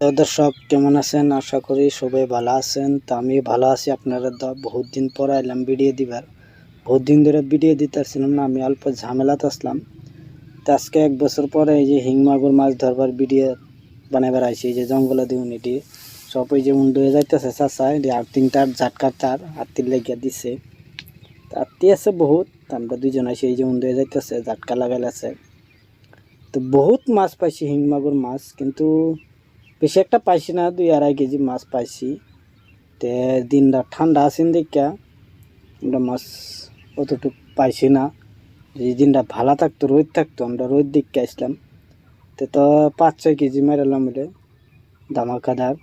দর্শক, কেমন আছেন? আশা করি সবাই ভালো আছেন। তো আমি ভালো আছি। আপনারা তো বহুত দিন পর এলাম ভিডিও দিবার। বহুত দিন ধরে ভিডিও দিতে আসছিলাম না, আমি অল্প ঝামেলাতে আসলাম। তো আজকে এক বছর পরে এই যে হিং মাগুর মাছ ধরবার ভিডিও বানাবার আইছি, এই যে জঙ্গলে দিউন এটি সব ওই যে উন্ড হয়ে যাইতেছে চাষা আর তিনটার ঝাটকার তার আত্মীর লেগিয়া দিছে। আত্মী আছে বহুত আমরা দুজন আছি এই যে উন্ড হয়ে যাইতেছে, ঝাটকা লাগাইল আছে তো বহুত মাছ পাইছি হিং মাগুর মাছ, কিন্তু বেশি একটা পাইছি না, দুই আড়াই কেজি মাছ পাইছি। তে দিনটা ঠান্ডা আছেন দেখা আমরা মাছ অতটুকু পাইছি না। এই দিনটা ভালো থাকতো, রোদ থাকতো, আমরা রোদ দিকে আসলাম। তে তো পাঁচ ছয় কেজি মেরালাম বলে ধামাকাদার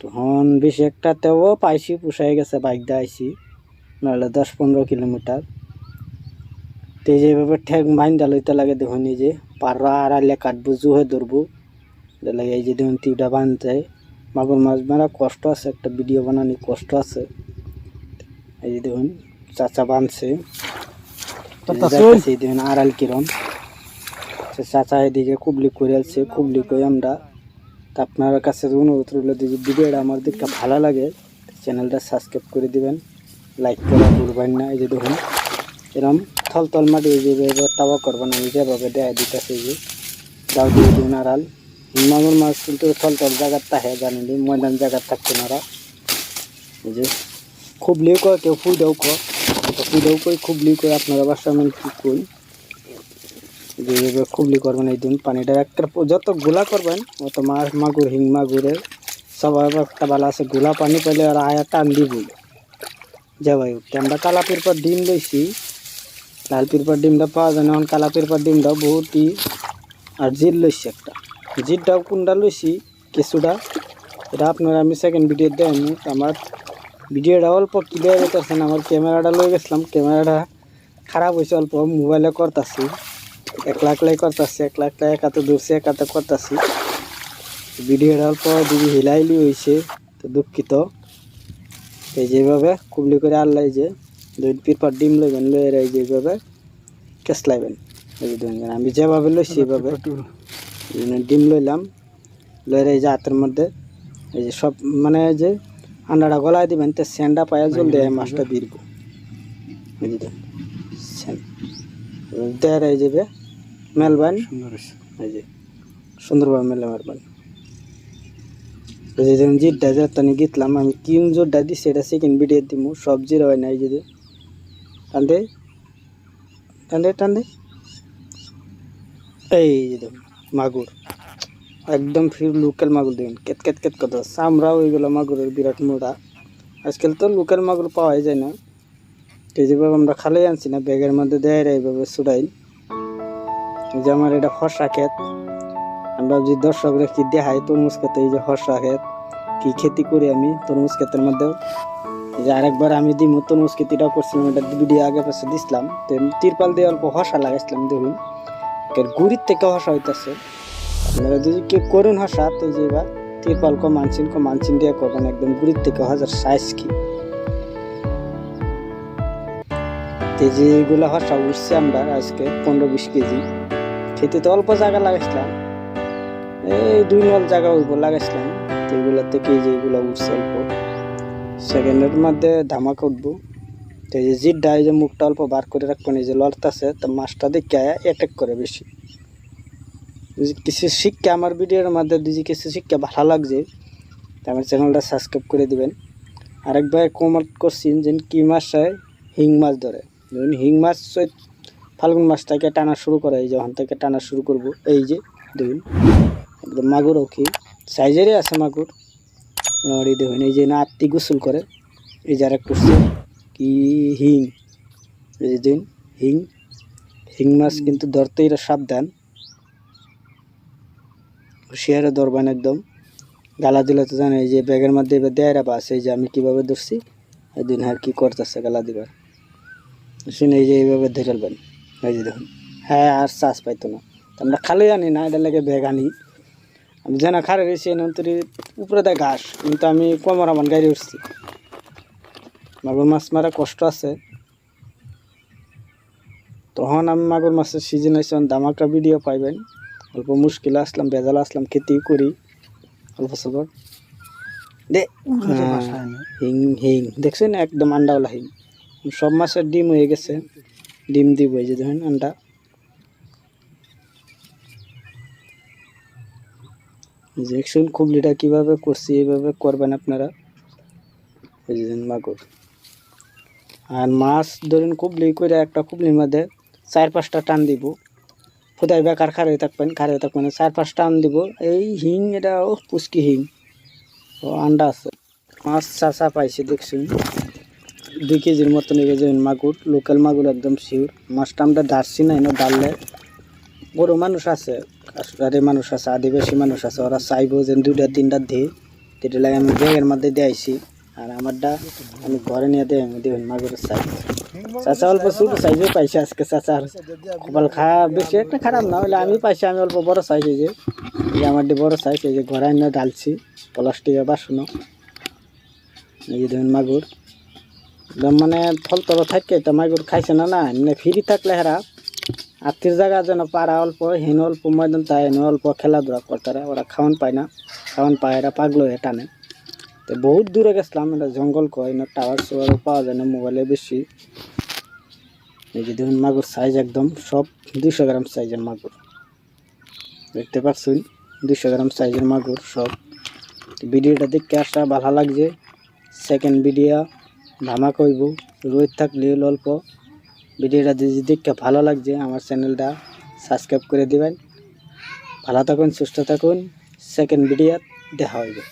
তখন বেশি একটা তেও পাইছি পুষাই গেছে, বাইক দিয়ে আইছি নাহলে দশ পনেরো কিলোমিটার। তো যেভাবে ঠেক মাইন লইতে লাগে দেখুন যে পাররা আড়াইলে কাটবো জুহে ধরবো। লাগে এই যে দেখুন টিউটা বানতে মাগুর মাছ মারা কষ্ট আছে একটা ভিডিও বানানি কষ্ট আছে। এই যে দেখুন চাচা বানছে। এই দেখুন আড়াল কিরণ সে চাচা এদিকে কুবলি করে আছে কুবলি করে আমরা। তা আপনার কাছে অনুরোধ রইল যদি ভিডিওটা আমার দিকটা ভালো লাগে চ্যানেলটা সাবস্ক্রাইব করে দিবেন। লাইক করা ভুলবেন না এই যে দেখুন। এরকম থলথল মাটি এই যেভাবে তাওয়া করবেন আমি যেভাবে দেয়া দিতেছে যে। দাও দিয়ে দিন আড়াল। মাগুর মাছ কিন্তু থলথল জায়গার তাহে জানেন ময়দান জায়গার থাকতো না ওরা এই যে খুবলিও কয়, কেউ ফুইডাও কয়। ফুইডাও কই খুবলি কই আপনারা বাসার মান কি কই? এইভাবে খুবলি করবেন এই দিন, পানিটা একটা যত গোলা করবেন, অত মাছ, মাগুর, হিং মাগুরের সবাই একটা ভালো আছে, গোলা পানি পেলে আর আয়া টান দিবই। যে ভাই আমরা কালাপির পর ডিম লইছি। লাল পিরপার ডিমটা পাওয়া যায় না, এখন কালা পিরপার ডিমটাও বহুতই, আর জির লইছি একটা। জিরটাও কোনটা লইছি কিছুটা এটা আপনারা আমি সেকেন্ড ভিডিও দেয়নি আমার ভিডিওটা অল্প ক্লিয়ার হইতেছেন আমার ক্যামেরাটা লয়ে গেছিলাম। ক্যামেরাটা খারাপ হয়েছে অল্প মোবাইলে করতেছি। এক লাখ লাই করতেছি এক লাখ লাই একাতে ধরছি একাতে করতেছি। ভিডিওটা অল্প যদি হিলাইলি হয়েছে তো দুঃখিত। এই যেভাবে কুবলি করে আল্লাহ যে দুই পিরপার ডিম লইবেন লয়ে যেভাবে কেসলাইবেন এই আমি যেভাবে লই সেভাবে এই জন্য ডিম লইলাম লয়ে এই যে হাতের মধ্যে এই যে সব মানে এই যে আন্ডাটা গলায় দিবেন তো স্যান্ডা পায়া জলদি এই মাছটা বিরব দেড় এই যাবে মেলবেন এই যে সুন্দরভাবে মেলে মারবেন। এই যে যেমন জিরটা যে তানি গিতলাম আমি কিন জোরটা দিই সেটা সেকেন্ড ভিডিও দিব সব জিরো হয় না এই যে টানদে টানদে টানদে এই যে দেখুন মাগুর। একদম ফির লোকাল মাগুর দেখুন, কেত কেত কেত কত। চামড়া ওইগুলো মাগুরের বিরাট মোটা আজকাল তো লোকাল মাগুর পাওয়াই যায় না। তো যেভাবে আমরা খালে আনছি না, ব্যাগের মধ্যে দেয় এইভাবে এই যে আমার এটা হর্ষা ক্ষেত। আমরা যদি দর্শকরা কি দেখাই তরমুজ খেতে? এই যে হর্ষা ক্ষেত। কি খেতি করি আমি তরমুজ ক্ষেতের মধ্যেও? যে আরেকবার আমি দিম তরমুজ খেতিটাও করছিলাম, এটা ভিডিও আগে পাশে দিছিলাম। তো তিরপাল দিয়ে অল্প হর্ষা লাগাইছিলাম দেখুন। এর গুড়ির থেকে হর্ষা হইতেছে। আপনারা যদি করুন হর্ষা তো যে এবার তিরপাল কো মানসিন কো মানসিন দিয়ে করবেন, একদম গুড়ির থেকে হাজার সাইজ কি। তো এই যে উঠছে আমরা আজকে পনেরো বিশ কেজি, খেতে তো অল্প জায়গা লাগাইছিলাম। এই দুই নল জায়গা হইব লাগাইছিলাম, তো এগুলো থেকে এই যে এগুলো উঠছে অল্প। সেকেন্ডের মধ্যে ধামাকা উঠবো। তো এই যে জিড্ডা, এই যে মুখটা অল্প বার করে রাখবেন, এই যে লড়তাছে, তো মাছটা দেখে অ্যাটাক করে বেশি। কিছু শিক্ষা আমার ভিডিওর মধ্যে যদি কিছু শিক্ষা ভালো লাগছে, তো আমার চ্যানেলটা সাবস্ক্রাইব করে দিবেন। আরেক ভাই কমেন্ট করছেন যে কি মাছে হিং মাছ ধরে। ধরুন হিং মাছ ফাল্গুন মাস থেকে টানা শুরু করে, এই যে ওখান থেকে টানা শুরু করব, এই যে দেখুন একদম মাগুর কি সাইজেরই আছে মাগুর। মোটামুটি দেখুন এই যে না আত্মি গোসল করে, এই যে করছে। কি হিং? এই যে দেখুন হিং। হিং মাছ কিন্তু ধরতেই এরা সাবধান। হুঁশিয়ারে ধরবেন একদম। গালা দিলে তো জানে এই যে ব্যাগের মধ্যে এবার দেয় বাস এই যে আমি কীভাবে ধরছি এই দিন আর কি করতেছে গালা দিবার। শুনে এই যে এইভাবে ধরবেন এই যে দেখুন। হ্যাঁ আর চাষ পাইতো না। তো আমরা খালি আনি না এটা লাগে ব্যাগ আনি। আমি জানা খারে রয়েছি নন্তরি উপরে দেয় ঘাস। কিন্তু আমি কমর আমার গাড়ি উঠছি। মাগুর মাছ মারা কষ্ট আছে। তখন আমি মাগুর মাছের সিজন আছে দামাকা ভিডিও পাইবেন। অল্প মুশকিল আসলাম বেজাল আসলাম খেতেই করি অল্প দে হ্যাঁ, হিং হিং। দেখছেন একদম আন্ডাওয়ালা হিং। সব মাছের ডিম হয়ে গেছে। ডিম দিব এই যে দেখেন আন্ডা। দেখছেন খুবলিটা কীভাবে করছি এইভাবে করবেন আপনারা? এই মাগুর। আর মাছ ধরুন কুবলি করে একটা কুবলির মধ্যে চার পাঁচটা টান দিব। ফুদাই বেকার খারে থাকবেন খারে থাকবেন চার পাঁচ টান দিব। এই হিং এটা, ও পুচকি হিং। ও আন্ডা আছে। মাছ চাষা পাইছি দেখছি দুই কেজির মতো নিয়ে গেছে মাগুর লোকাল মাগুর একদম শিওর মাছটা আমরা ডারছি না, এনে ডাললে বড় মানুষ আছে কাশ্মীরি মানুষ আছে, আদিবাসী মানুষ আছে, ওরা চাইব যে দুইটা, তিনটা দিই। যেটা লাগে আমি ব্যাগের মধ্যে দিয়ে আইছি। আর আমারটা আমি ঘরে নিয়ে দেয় দেখুন মাগুরের সাইজ। চাচা অল্প ছোট সাইজও পাইছে আজকে চাচার। কপাল খা বেশি, একটা খারাপ না হলে আমি পাইছি, আমি অল্প বড় সাইজ এই যে। এই যে আমার দিয়ে বড় সাইজ এই যে ঘরে এনে ডালছি প্লাস্টিকের বাসনও এই যে দেখুন মাগুর। একদম মানে ফল তল থাকে, তো মাগুর খাইছে না না, এমনি ফ্রি থাকলে হেরা। আত্মীয় জায়গা যেন পারা অল্প, হেন অল্প ময়দান, তাই অল্প খেলাধুলা করতারা ওরা খাওয়ান পায় না। খাওয়ান পায়, এরা পাগলো টানে। তো বহুত দূরে গেছিলাম, এটা জঙ্গল কয়, না টাওয়ার সোয়ারও পাওয়া যায় না মোবাইলে বেশি। এই যে দেখুন মাগুর সাইজ একদম, সব দুশো গ্রাম সাইজের মাগুর। দেখতে পাচ্ছেন দুশো গ্রাম সাইজের মাগুর সব। ভিডিওটা দেখতে আসা ভালো লাগছে। সেকেন্ড ভিডিও ধামা কইব রোদ থাকলে অল্প। ভিডিওটা যদি দেখতে ভালো লাগছে, আমার চ্যানেলটা সাবস্ক্রাইব করে দিবেন। ভালো থাকুন, সুস্থ থাকুন। সেকেন্ড ভিডিও দেখা হইবে।